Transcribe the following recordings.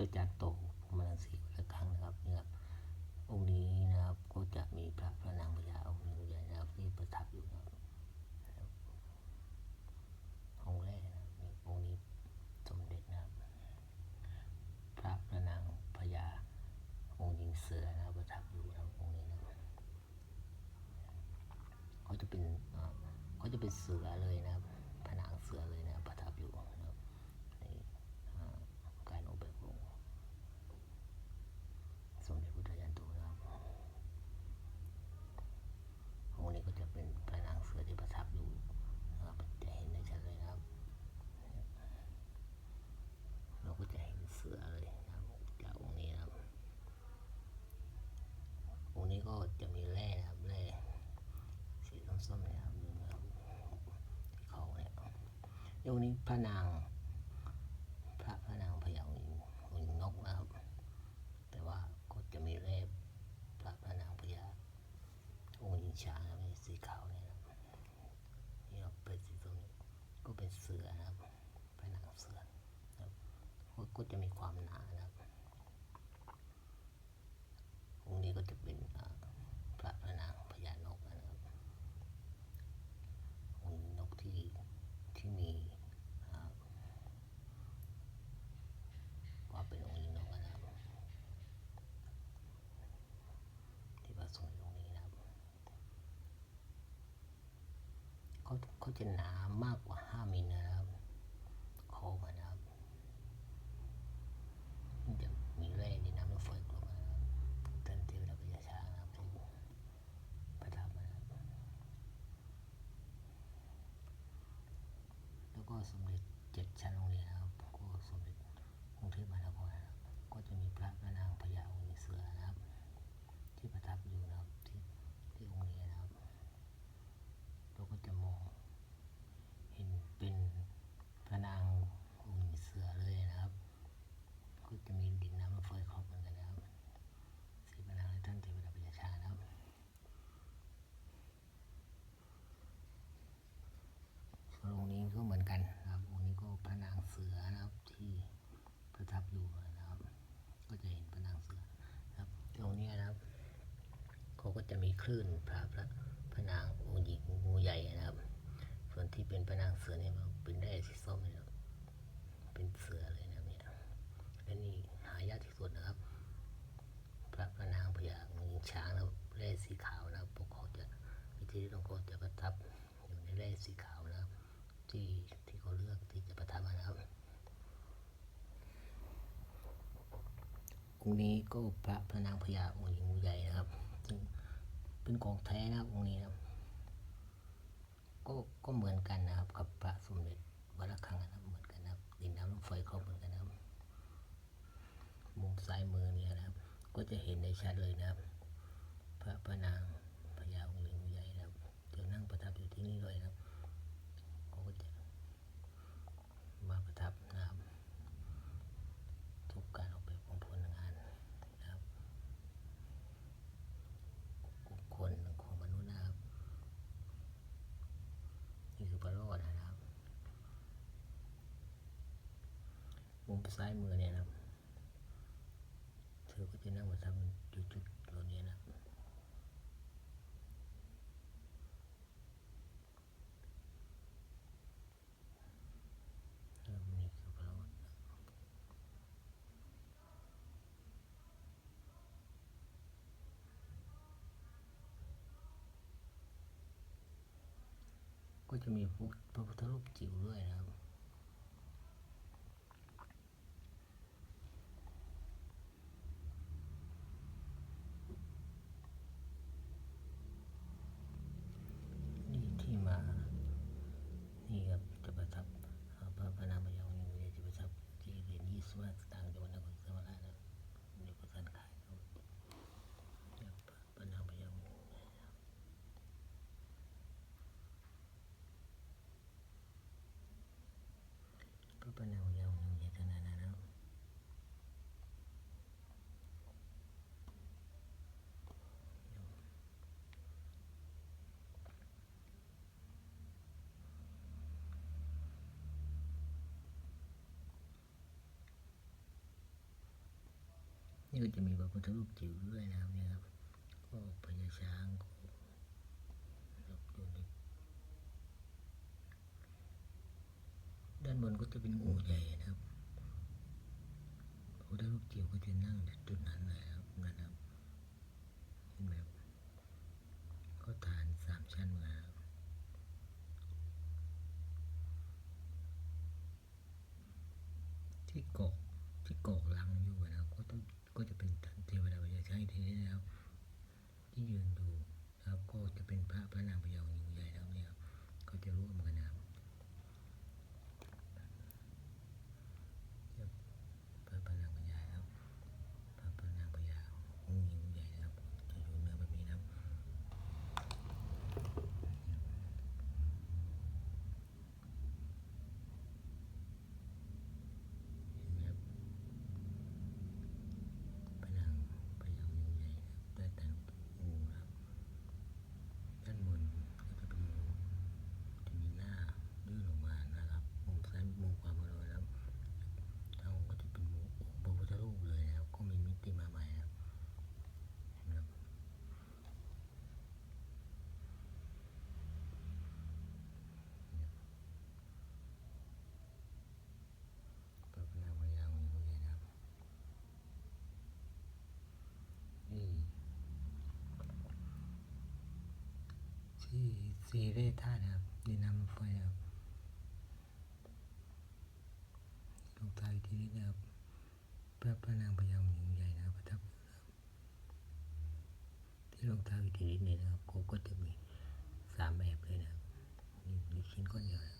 จะจัดโตประมาณสี่ละครั้งนะครับนี่ครับองค์นี้นะครับก็จะมีพระพระนางพญาองค์นึ่งใหญ่นะครับที่ประทับอยู่นะครับองค์แรกนะนี่องค์นี้สมเด็จนะครับ พระพระนางพญาองค์หญิงเสือนะครับประทับอยู่นะองค์นี้นะครับเขาจะเป็นเขาจะเป็นเสือเลยนะครับผนังเสือเลยนะประทับอยู่นะครับในเอ่อการออกแบบของสมเด็จพระเจ้าอยู่หัวนะครับองค์นี้ก็จะเป็นผนังเสือที่ประทับอยู่นะครับจะเห็นได้ชัดเลยนะครับ เราก็จะเห็นเสือเลยนะครับจากองค์นี้นะครับองค์นี้ก็จะมีแร่นะครับแร่สีส้มๆเนะครับดูนะครับที่เขาเนี่ย ในองนี้พระนาง พระพระนางพญาองค์หญิงองค์หญิงนกนะครับ แต่ว่าก็จะมีแร่พระพระนางพญาองค์หญิงช้างนะครับสีขาวเนี่ยนะครับนี่ครับเป็นสีส้มเนี่ยก็เป็นเสือนะครับพระนางเสือนะครับก็จะมีความหนานะครับองค์นี้ก็จะเป็นอ่าพระพระนางพญานกนะครับองค์นกที่ที่มีอ่าว่าเป็นองค์นกนะครับที่ประสงค์ตรงนี้นะครับ เขาจะหนามากกว่า 5มิลนะครับโค้งนะครับมันจะมีแร่ในน้ำรถไฟกลมนะครับเต้นเที่ยวดับยาช้านะครับที่ประทับนะครับแล้วก็สมเด็จเจ็ดชั้นองค์นี้นะครับก็สมเด็จกรุงเทพมหานครนะครับก็จะมีพระนางพญาองค์เสือนะครับ ที่ประทับอยู่นะครับที่ที่องค์นี้นะครับ จะมองเห็นเป็นพระนางองค์เสือเลยนะครับ ก็จะมีดินน้ำและไฟครอบเหมือนกันนะครับสีพระนางและท่านเทวดาพญาชานะครับส่วนองค์นี้ก็เหมือนกันนะครับองค์นี้ก็พระนางเสือนะครับที่ประทับอยู่นะครับ ก็จะเห็นพระนางเสือครับตรงนี้นะครับเขาก็จะมีคลื่นพระพระพระนางองค์หญิงงูใหญ่นะครับ ส่วนที่ เป็นพระนางเสือเนี่ยมันเป็นแร่สีส้มเนะครับเป็นเสือเลยนะเนี่ยและนี่หายากที่สุดนะครับ พระพระนางพญางูช้างแล้วแร่สีขาวนะครับพวกเขาจะวิธีที่ต้องเขาจะประทับอยู่ในแร่สีขาวนะครับ ที่ที่เขาเลือกที่จะประทับนะครับองค์นี้ก็พระพระนางพญาองค์หญิงงูใหญ่นะครับ ซึ่งเป็นของแท้นะครับองค์นี้นะครับ ก็ก็เหมือนกันนะครับ กับพระสมเด็จวัดระฆังนะครับเหมือนกันนะครับดินน้ำลมไฟเขาเหมือนกันนะครับมุมซ้ายมือเนี่ยนะครับ ก็จะเห็นได้ชัดเลยนะครับ พระพระนางพญาองค์หลวงใหญ่นะครับจะนั่งประทับอยู่ที่นี่เลยนะครับเขาก็จะมาประทับนะครับ ทุกการออกแบบของผลงานนะครับของคนของมนุษย์นะครับ นี่คือพระโลดนะครับ มุมซ้ายมือเนี่ยนะครับเธอก็จะนั่งประทับอยู่จุดเหล่านี้นะก็จะมีพระพุทธรูปจิ๋วด้วยนะครับ ఉపనవ్యం జగనను nếu จะมีพระพุทธรูปจิ๋วด้วยนะครับเนี่ยครับก็พยาช้าง บนก็จะเป็นงูใหญ่นะครับพระพุทธรูปจิ๋วก็จะนั่งจุดนั้นเลยครับนะครับเห็นไหมก็ฐานสามชั้นมาที่เกาะที่เกาะลังอยู่นะครับก็ต้องก็จะเป็นเทวดาพญาช้างอีกทีนี้นะครับ ที่ยืนดูนะครับก็จะเป็นพระพระนางพญาองูใหญ่แล้วเนี่ยก็จะร่วมกันนะครับครับพระพระนางพญาครับพระพระนางพญางูหิวใหญ่นะครับจะอยู่เนื้อแบบนี้นะครับเห็นไหมครับ พระนางพญางูใหญ่นะครับได้แต่งูนะครับด้านบนก็จะเป็นงูจะมีหน้ายื่นออกมานะครับมุมซ้ายมุมขวามือเรานะครับทางก็จะเป็นงูองค์พระพุทธรูปเลยนะครับก็มีมิติมาใหม่นะครับเห็นไหมครับพระนางพญางูใหญ่นะครับ นี่ ที่ซีเรธาตุนครับดินน้ำไฟครับลงท้ายทีนี้นะครับพระพระนางพญาหญิงใหญ่นะครับประทับครับที่ลงท้ายทีนี้เนี่ยนะครับก็ก็จะมีสามแบบเลยนะครับนี่ลูกชิ้นก้อนเดียวนะ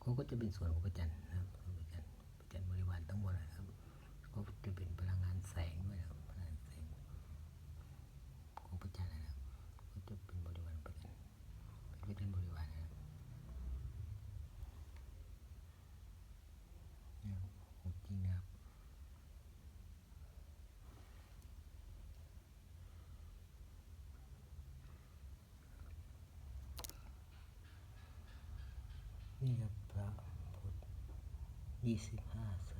คก็ก็จะเป็นส่วนของพระจันทร์นะครับพระจันทร์พระจันทร์บริวารทั้งหมดนะครับ ก็จะเป็นพลังงานแสงด้วยนะครับพลังงานแสงของพระจันทร์นะครับก็จะเป็นบริวารพระจันทร์ก็เป็นบริวารนะครับเนี่ยของจริงนะครับ นี่ครับพระพุทธยี่สิบห้าศ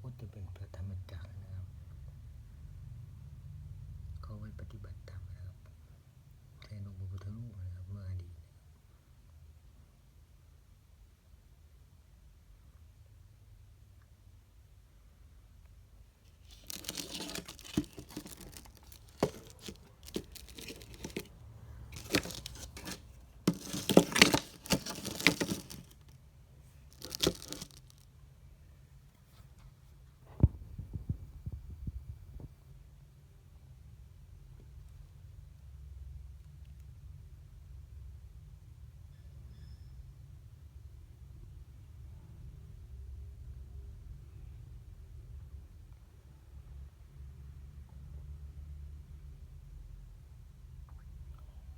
ก็จะเป็นพระธรรมจักรนะครับ เขาไว้ปฏิบัติธรรมนะครับแทนองค์พระพุทธรูปนะครับเมื่ออดีตนะครับ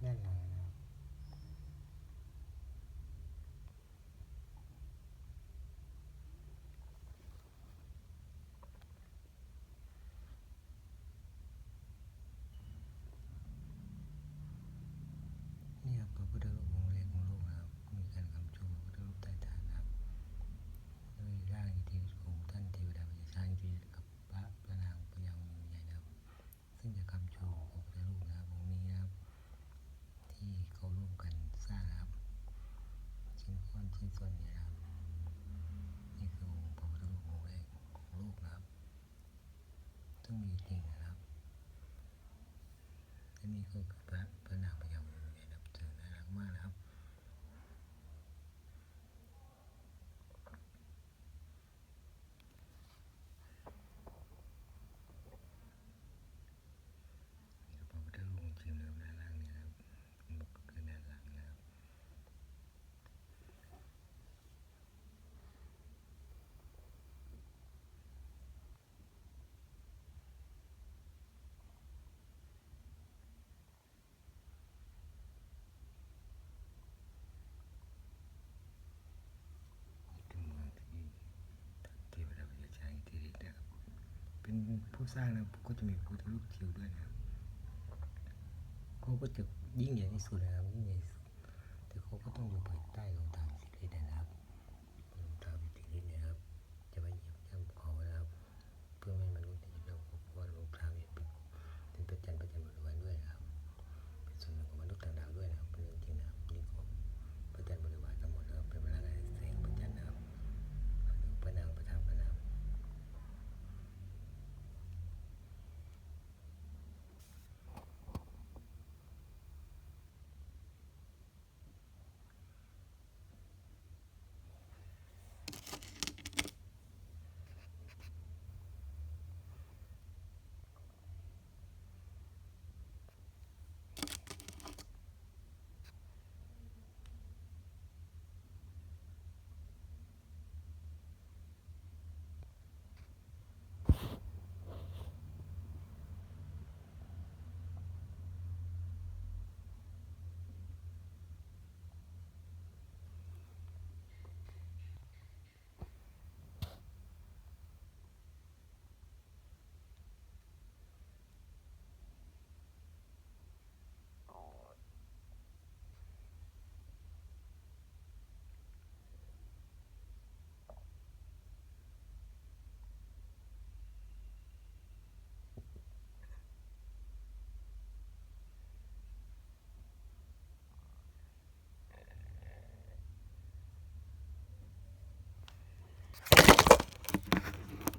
ด้านหลังนะครับ นี่ครับ พระพุทธรูปองค์แรกของโลกนะครับมีการคำชมพระพุทธรูปใต้ฐานนะครับโดยร่างอิทธิของท่านเทวดาพญาช้างที่กับพระพระนางพญางูใหญ่นะครับ ซึ่งจะคำชมพระพุทธรูปนะครับองค์นี้นะครับ ที่เขาร่วมกันสร้างนะครับ ชิ้นก้อนชิ้นส่วนนี่ยนะครับนี่คือองค์พระพุทธรูปองค์แรกของโลกนะครับ ซึ่งมีจริงนะครับที่นี่คือพระพระนางพ มากนะครับ นี่ก็พระพุทธรูปจริงๆนะครับด้านล่างเนี่ยนะครับมันก็คือด้านหลังนะครับ ถึงเมืองที่เทวดาพญาช้างอิทธิฤทธิ์นะครับ เป็นผู้สร้างนะก็จะมีพุทธรูปจิ๋วด้วยนะครับเขาก็จะยิ่งใหญ่ที่สุดนะครับยิ่งใหญ่ที่สุดแต่เขาก็ต้องอยู่ภายใต้ของ